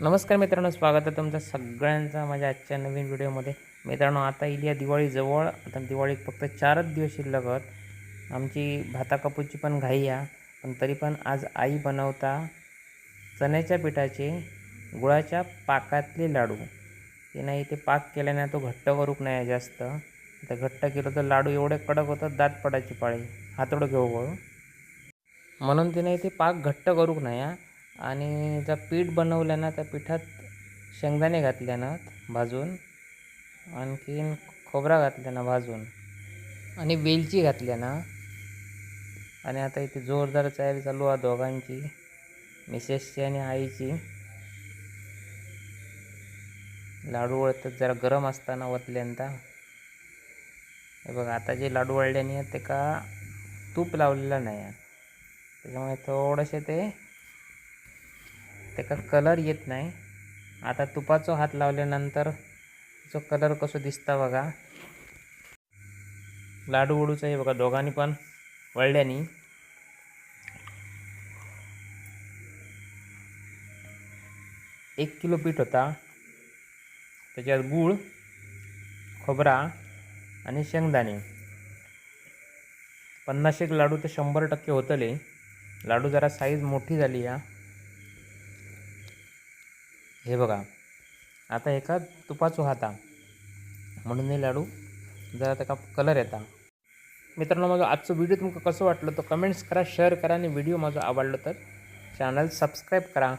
नमस्कार मित्रांनो स्वागत आहे तुमचं सगळ्यांचा माझ्या आजच्या नवीन व्हिडिओमध्ये. मित्रांनो आता येईल या दिवाळीजवळ. आता दिवाळीत फक्त चारच दिवस शिल्लक आहेत. आमची भाता कापूची पण घाई या पण तरी पण आज आई बनवता चण्याच्या पिठाचे गुळाच्या पाकातले लाडू. ते नाही ते पाक केल्याने तो घट्ट करूक नाही जास्त. तर घट्ट केलं तर लाडू एवढे कडक होतात दात पडायची पाळी. हातोडं घेऊ गळू म्हणून तिने ते पाक घट्ट करूक नाही हा. आणि जर पीठ बनवलं ना त्या पिठात शेंगदाणे घातल्यानं भाजून. आणखीन खोबरा घातल्यानं भाजून. आणि वेलची घातल्यानं आणि आता इथे जोरदार तयारी चालू आहे दोघांची मिसेसची आणि आईची. लाडू वळतात जरा गरम असताना वतल्यांता हे बघा आता जे लाडू वळल्याने ते का तूप लावलेला नाही आहे. त्याच्यामुळे थोडंसे ते त्याचा कलर येत नाही. आता तुपाचो हात लावल्यानंतर जो कलर कसो दिसता बघा. लाडू उडूचं हे बघा दोघांनी पण वळल्यानी. एक किलो पीठ होता. त्याच्यात गूळ खोबरा आणि शेंगदाणे. पन्नास एक लाडू तर शंभर टक्के होतले. लाडू जरा साईज मोठी झाली या. हे बघा. आता एका तुपाचो हाता. म्हणून हे लाडू जरा त्याका कलर येता. मित्रांनो माझा आजचो व्हिडिओ तुमका कसं वाटलं? तो कमेंट्स करा शेअर करा आणि व्हिडिओ माझा आवडलो तर चॅनल सबस्क्राईब करा.